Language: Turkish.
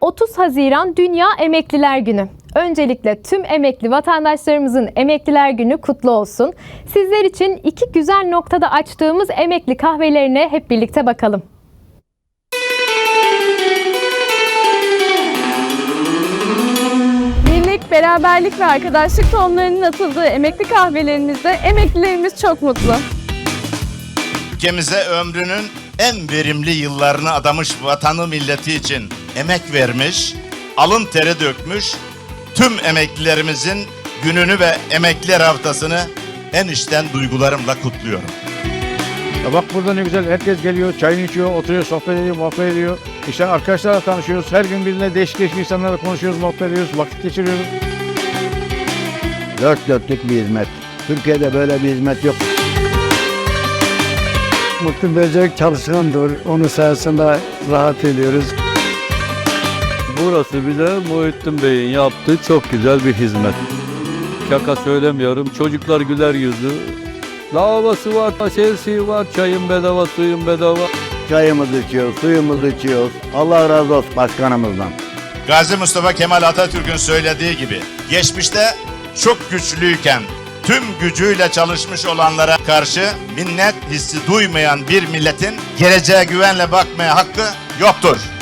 30 Haziran Dünya Emekliler Günü. Öncelikle tüm emekli vatandaşlarımızın Emekliler Günü kutlu olsun. Sizler için iki güzel noktada açtığımız emekli kahvelerine hep birlikte bakalım. Birlik, beraberlik ve arkadaşlık tonlarının atıldığı emekli kahvelerimizde emeklilerimiz çok mutlu. Ülkemize ömrünün en verimli yıllarını adamış vatanı milleti için emek vermiş, alın teri dökmüş, tüm emeklilerimizin gününü ve emekliler haftasını en içten duygularımla kutluyorum. Ya bak burada ne güzel herkes geliyor, çayını içiyor, oturuyor, sohbet ediyor, muhabbet ediyor. İşte arkadaşlarla tanışıyoruz. Her gün birbirine değişik değişik insanlarla konuşuyoruz, muhabbet ediyoruz, vakit geçiriyoruz. Dört dörtlük bir hizmet. Türkiye'de böyle bir hizmet yok. Mutlu Böcek çalışkandır. Onun sayesinde rahat ediyoruz. Burası bize Muhittin Bey'in yaptığı çok güzel bir hizmet. Şaka söylemiyorum. Çocuklar güler yüzlü. Lavabası var, şeysi var, çayın bedava, suyun bedava. Çayımızı içiyoruz, suyumuzu içiyoruz. Allah razı olsun başkanımızdan. Gazi Mustafa Kemal Atatürk'ün söylediği gibi geçmişte çok güçlüyken tüm gücüyle çalışmış olanlara karşı minnet hissi duymayan bir milletin geleceğe güvenle bakmaya hakkı yoktur.